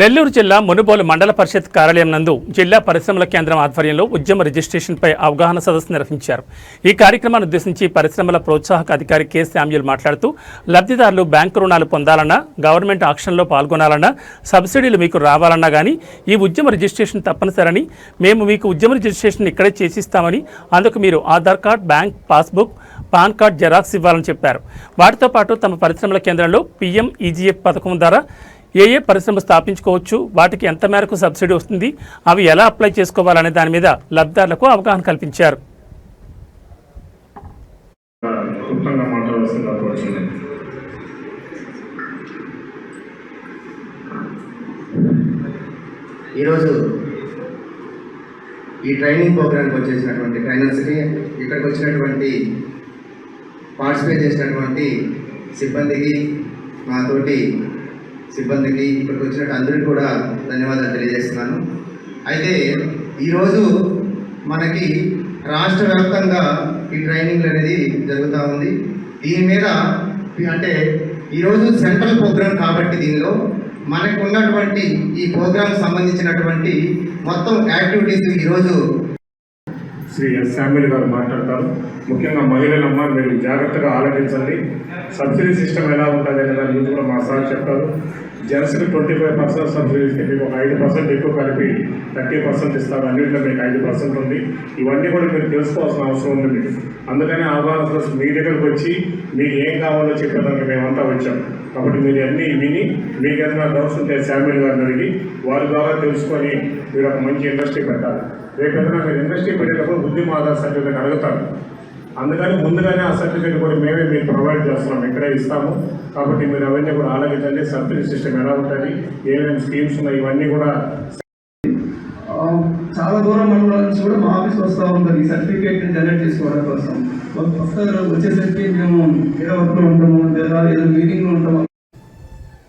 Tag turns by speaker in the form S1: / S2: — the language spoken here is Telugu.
S1: నెల్లూరు జిల్లా మునుబోలు మండల పరిషత్ కార్యాలయం నందు జిల్లా పరిశ్రమల కేంద్రం ఆధ్వర్యంలో ఉద్యమ రిజిస్ట్రేషన్పై అవగాహన సదస్సు నిర్వహించారు. ఈ కార్యక్రమాన్ని ఉద్దేశించి పరిశ్రమల ప్రోత్సాహక అధికారి కె. శామ్యుల్ మాట్లాడుతూ లబ్ధిదారులు బ్యాంకు రుణాలు పొందాలన్నా గవర్నమెంట్ ఆక్షన్లో పాల్గొనాలన్నా సబ్సిడీలు మీకు రావాలన్నా కానీ ఈ ఉద్యమ రిజిస్ట్రేషన్ తప్పనిసరని మేము మీకు ఉద్యమ రిజిస్ట్రేషన్ ఇక్కడే చేసిస్తామని అందుకు మీరు Aadhaar card bank passbook PAN card xerox ఇవ్వాలని చెప్పారు. వాటితో పాటు తమ పరిశ్రమల కేంద్రంలో పీఎం ఈజీఎఫ్ పథకం ద్వారా ఏ ఏ పరిశ్రమ స్థాపించుకోవచ్చు వాటికి ఎంత మేరకు సబ్సిడీ వస్తుంది అవి ఎలా అప్లై చేసుకోవాలనే దాని మీద లబ్ధిదారులకు అవగాహన కల్పించారు.
S2: ఈరోజు ఈ ట్రైనింగ్ ప్రోగ్రామ్కి వచ్చేసినటువంటి ట్రైనర్స్కి ఇక్కడికి వచ్చినటువంటి పార్టిసిపేట్ చేసినటువంటి సిబ్బందికి మా తోటి సిబ్బందికి ఇక్కడికి వచ్చినట్టు అందరికీ కూడా ధన్యవాదాలు తెలియజేస్తున్నాను. అయితే ఈరోజు మనకి రాష్ట్ర వ్యాప్తంగా ఈ ట్రైనింగ్ అనేది జరుగుతూ ఉంది. దీని మీద అంటే ఈరోజు సెంట్రల్ ప్రోగ్రామ్ కాబట్టి దీనిలో మనకు ఉన్నటువంటి ఈ ప్రోగ్రామ్ సంబంధించినటువంటి మొత్తం యాక్టివిటీస్ ఈరోజు
S3: శ్రీ ఎస్. శామ్యుల్ గారు మాట్లాడతారు. ముఖ్యంగా మహిళలమ్మ మీరు జాగ్రత్తగా ఆలోచించండి. సబ్సిడీ సిస్టమ్ ఎలా ఉంటుంది అనే దాని గురించి కూడా మా సార్ చెప్తారు. జెంట్స్కి ట్వంటీ ఫైవ్ పర్సెంట్ సబ్సిడీస్కి మీకు ఒక ఐదు పర్సెంట్ ఎక్కువ కలిపి థర్టీ పర్సెంట్ ఇస్తారు అన్నింటిలో మీకు ఐదు పర్సెంట్ ఉంది. ఇవన్నీ కూడా మీరు తెలుసుకోవాల్సిన అవసరం ఉంది మీకు. అందుకని అవగాహన మీ దగ్గరకు వచ్చి మీకు ఏం కావాలో చెప్పేదానికి మేమంతా వచ్చాం. కాబట్టి మీరు అన్నీ విని మీకు ఏదైనా డౌట్స్ ఉంటే శామ్యుల్ గారిని అడిగి వారి ద్వారా తెలుసుకొని మీరు ఒక మంచి ఇండస్ట్రీ పెట్టాలి. రేపు ఏదైనా మీరు ఇండస్ట్రీ పెట్టేటప్పుడు బుద్ధి మాదా సర్టిఫికేట్ అడుగుతారు. అందుకని ముందుగానే ఆ సర్టిఫికేట్ కూడా మేమే మీకు ప్రొవైడ్ చేస్తున్నాం ఇక్కడే ఇస్తాము. కాబట్టి మీరు అవన్నీ కూడా ఆలోచించండి. సబ్సిడీ సిస్టమ్ ఎలా ఉంటుంది ఏమేమి స్కీమ్స్ ఉన్నాయి ఇవన్నీ కూడా
S4: చాలా దూరం మండలం నుంచి కూడా మా ఆఫీస్కి వస్తూ ఉంటుంది ఈ సర్టిఫికేట్ జనరేట్ చేసుకోవడం కోసం. వస్తారు వచ్చేసరికి మేము ఏ వర్క్లో ఉంటాము లేదా ఏదో మీటింగ్లో ఉంటాము.